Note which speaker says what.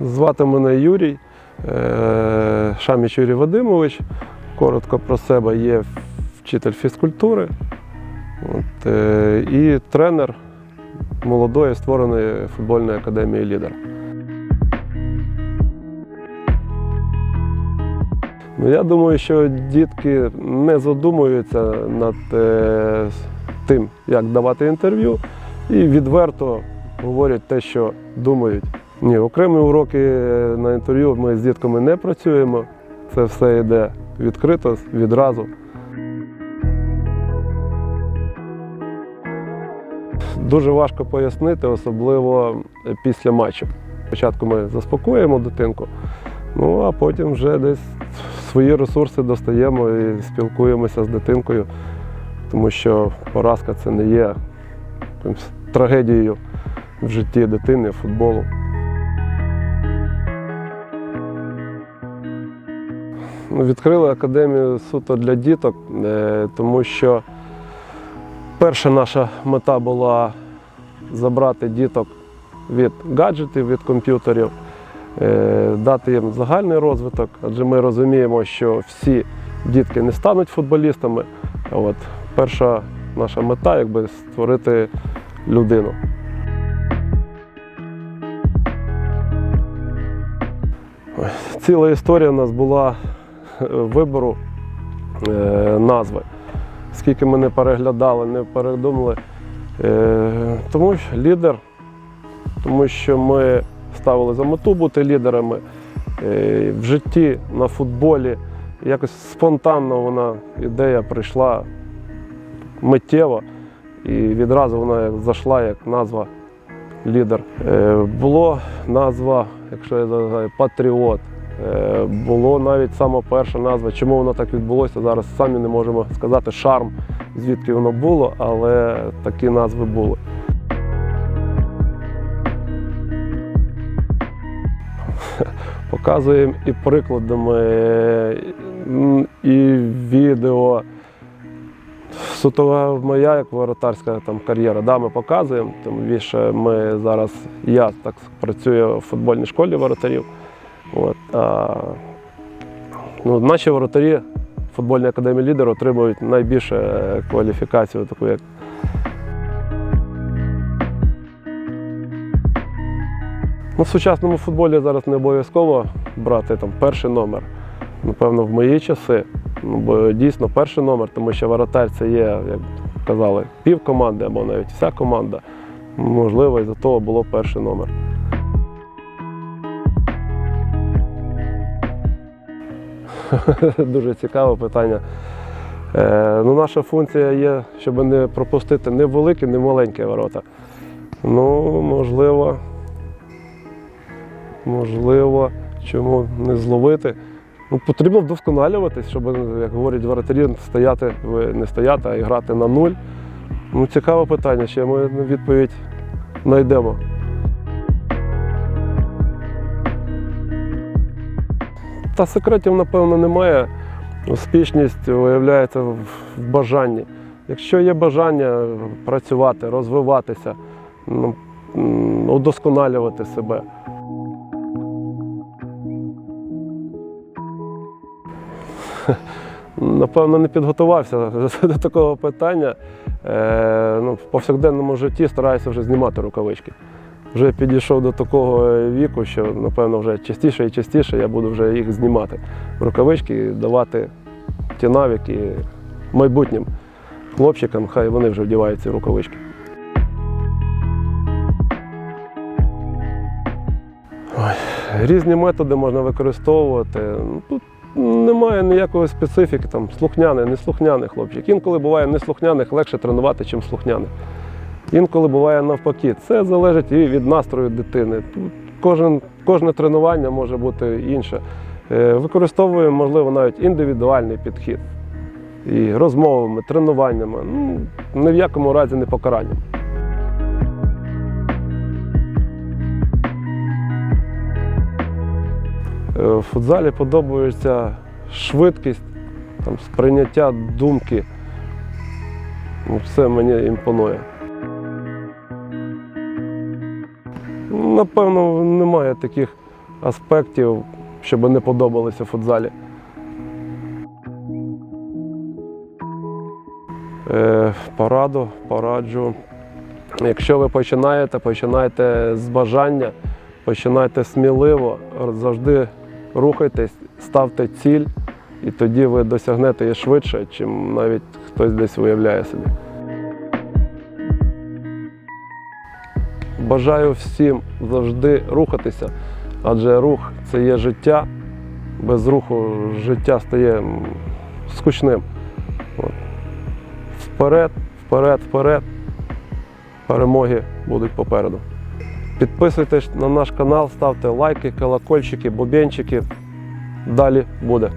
Speaker 1: Звати мене Юрій, е, Шаміч Юрій Вадимович. Коротко про себе є вчитель фізкультури от, е, і тренер молодої створеної футбольної академії Лідер. Ну, я думаю, що дітки не задумуються над е, тим, як давати інтерв'ю, і відверто говорять те, що думають. Ні, окремі уроки на інтерв'ю ми з дітками не працюємо. Це все йде відкрито, відразу. Дуже важко пояснити, особливо після матчу. Спочатку ми заспокоюємо дитинку, ну а потім вже десь свої ресурси достаємо і спілкуємося з дитинкою, тому що поразка це не є трагедією в житті дитини, футболу. Відкрили академію суто для діток, е, тому що перша наша мета була забрати діток від гаджетів, від комп'ютерів, е, дати їм загальний розвиток, адже ми розуміємо, що всі дітки не стануть футболістами. От перша наша мета якби створити людину. Ціла історія у нас була вибору е, назви. Скільки ми не переглядали, не передумали. Е, тому що лідер, тому що ми ставили за мету бути лідерами е, в житті, на футболі. Якось спонтанно вона ідея прийшла миттєво, і відразу вона зайшла як назва лідер. Було назва, якщо я згадаю, Патріот. Е, Було навіть сама перша назва. Чому воно так відбулося? Зараз самі не можемо сказати шарм, звідки воно було, але такі назви були. Показуємо і прикладами, і відео. Суто моя як воротарська там, кар'єра, да, ми показуємо, тому більше ми зараз, я так працюю в футбольній школі воротарів. От, а, ну, наші воротарі в футбольній академії лідер отримують найбільше е, кваліфікацію, таку як Ну, в сучасному футболі зараз не обов'язково брати там перший номер. Напевно, в мої часи. Ну, бо дійсно перший номер, тому що воротар це є, як казали, пів команди або навіть вся команда. Можливо, із-за того було перший номер. Дуже цікаве питання. Е, ну, наша функція є, щоб не пропустити ні великі, ні маленькі ворота. Ну, можливо, можливо, чому не зловити. Ну, потрібно вдосконалюватись, щоб, як говорять воротарі, стояти, не стояти, а грати на нуль. Ну, цікаве питання, ще ми відповідь знайдемо. Та секретів, напевно, немає. Успішність виявляється в бажанні. Якщо є бажання працювати, розвиватися, ну, удосконалювати себе. Напевно, не підготувався до такого питання. Е, ну, в повсякденному житті стараюся вже знімати рукавички. Вже підійшов до такого віку, що, напевно, вже частіше і частіше я буду вже їх знімати. Рукавички і давати ті навики майбутнім хлопчикам, хай вони вже вдівають ці рукавички. Різні методи можна використовувати. Ну, Тут немає ніякої специфіки, там слухняний, неслухняний хлопчик. Інколи буває неслухняних легше тренувати, ніж слухняних. Інколи буває навпаки. Це залежить і від настрою дитини. Тут Кожен, кожне тренування може бути інше. Е, Використовуємо, можливо, навіть індивідуальний підхід. І розмовами, тренуваннями. Ну, ні в якому разі не покаранням. Е, В футзалі подобається швидкість, там, сприйняття думки. Ну, Все мені імпонує. Напевно, немає таких аспектів, щоб не подобалися в футзалі. Е, Пораду, пораджу. Якщо ви починаєте, починайте з бажання, починайте сміливо, завжди рухайтесь, ставте ціль, і тоді ви досягнете її швидше, чим навіть хтось десь уявляє собі. Бажаю всім завжди рухатися, адже рух це є життя. Без руху життя стає скучним. От. Вперед, вперед, вперед. Перемоги будуть попереду. Підписуйтесь на наш канал, ставте лайки, колокольчики, бубенчики. Далі буде.